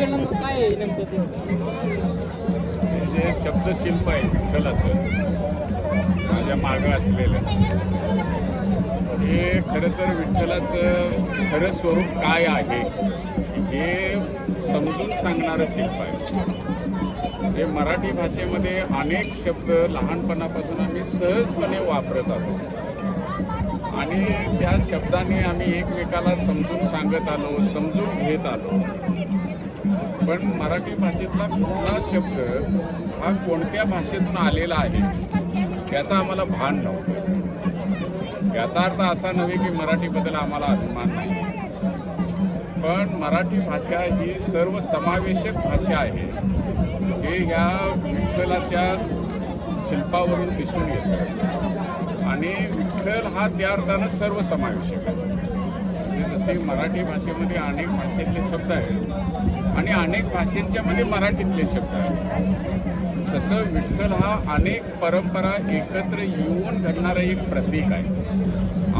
जे म्हणजे शब्दशिल्प आहे विठ्ठलाचं माझ्या मागं असलेलं. हे खरं तर विठ्ठलाचं खरं स्वरूप काय आहे हे समजून सांगणारं शिल्प आहे. हे मराठी भाषेमध्ये अनेक शब्द लहानपणापासून आम्ही सहजपणे वापरत आलो. आणि त्या शब्दाने आम्ही एकमेकाला समजून सांगत आलो समजून घेत आलो. पण मराठी भाषेतला कुठला शब्द हा कोणत्या भाषेतून आलेला आहे याचा आम्हाला भान नव्हतं. याचा अर्थ असा नव्हे की मराठीबद्दल आम्हाला अभिमान नाही. पण मराठी भाषा ही सर्वसमावेशक भाषा आहे. हे ह्या विठ्ठलाच्या शिल्पावरून दिसून येतं. आणि विठ्ठल हा त्या अर्थानं सर्वसमावेशक आहे. जसे मराठी भाषेमध्ये अनेक भाषेतले शब्द आहेत आणि अनेक भाषेंच्यामध्ये मराठीतले शब्द आहेत. तसं विठ्ठल हा अनेक परंपरा एकत्र येऊन घडणारं एक प्रतीक आहे.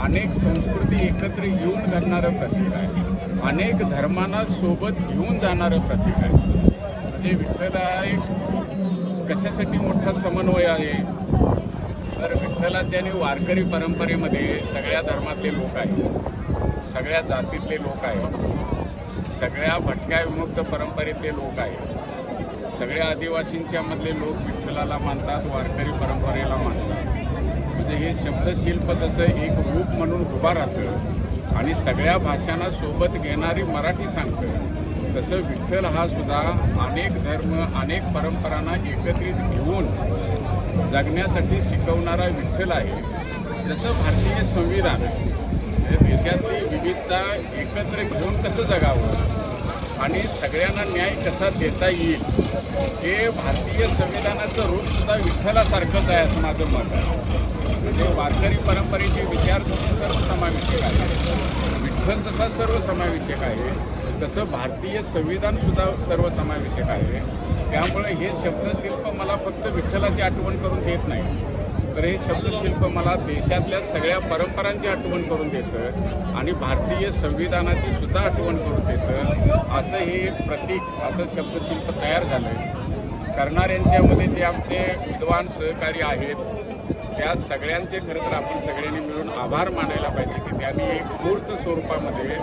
अनेक संस्कृती एकत्र येऊन घडणारं प्रतीक आहे. अनेक धर्मांना सोबत घेऊन जाणारं प्रतीक आहे. म्हणजे विठ्ठल हा एक कशासाठी मोठा समन्वय आहे? तर विठ्ठलाच्या आणि वारकरी परंपरेमध्ये सगळ्या धर्मातले लोक आहेत सगळ्या जातीतले लोक आहेत सगळ्या भटक्या विमुक्त परंपरेतले लोक आहेत सगळ्या आदिवासींच्यामधले लोक विठ्ठलाला मानतात वारकरी परंपरेला मानतात. म्हणजे हे शब्दशिल्प जसं एक रूप म्हणून उभा राहतं आणि सगळ्या भाषांना सोबत घेणारी मराठी सांगतं तसं विठ्ठल हा सुद्धा अनेक धर्म अनेक परंपरांना एकत्रित घेऊन जगण्यासाठी शिकवणारा विठ्ठल आहे. जसं भारतीय संविधान देशातली विविधता एकत्र घेऊन कसं जगावं आणि सगळ्यांना न्याय कसा देता येईल हे भारतीय संविधानाचं रूपसुद्धा विठ्ठलासारखंच आहे असं माझं मत आहे. म्हणजे वारकरी परंपरेचे विचार तुम्ही सर्वसमावेशक आहे. विठ्ठल तसा सर्वसमावेशक आहे. तसं भारतीय संविधानसुद्धा सर्वसमावेशक आहे. त्यामुळे हे शब्दशिल्प मला फक्त विठ्ठलाची आठवण करून देत नाही. तर हे शब्दशिल्प मला देशातल्या सगळ्या परंपरांची आठवण करून देतं आणि भारतीय संविधानाची सुद्धा आठवण करून देतं. असं हे एक प्रतीक असं शब्दशिल्प तयार झालं आहे करणाऱ्यांच्यामध्ये जे आमचे विद्वान सहकारी आहेत. त्या सगळ्यांचे खरं तर आपण सगळ्यांनी मिळून आभार मानायला पाहिजे की त्यांनी एक मूर्त स्वरूपामध्ये